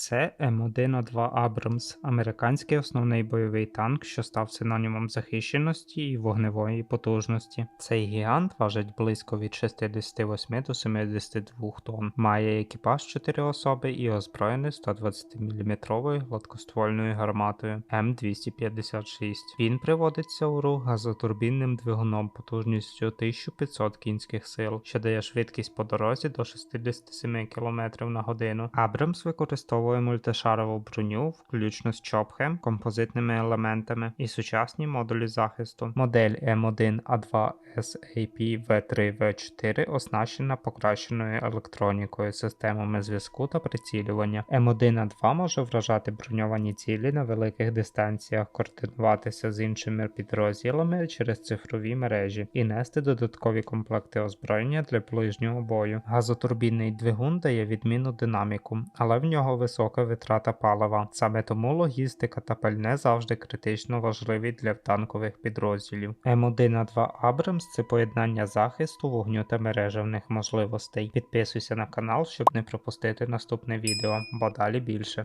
Це М1А2 Абрамс, американський основний бойовий танк, що став синонімом захищеності і вогневої потужності. Цей гігант важить близько від 68 до 72 тонн, має екіпаж 4 особи і озброєний 120-мм гладкоствольною гарматою М256. Він приводиться у рух газотурбінним двигуном потужністю 1500 кінських сил, що дає швидкість по дорозі до 67 км на годину. Абрамс використовує мультишарову броню, включно з чопхем, композитними елементами і сучасні модулі захисту. Модель М1А2 SAP V3V4 оснащена покращеною електронікою, системами зв'язку та прицілювання. М1А2 може вражати броньовані цілі на великих дистанціях, координуватися з іншими підрозділами через цифрові мережі і нести додаткові комплекти озброєння для ближнього бою. Газотурбінний двигун дає відмінну динаміку, але в нього висока витрата палива. Саме тому логістика та пальне завжди критично важливі для танкових підрозділів. М1А2 Абрамс це поєднання захисту, вогню та мережевних можливостей. Підписуйся на канал, щоб не пропустити наступне відео, бо далі більше.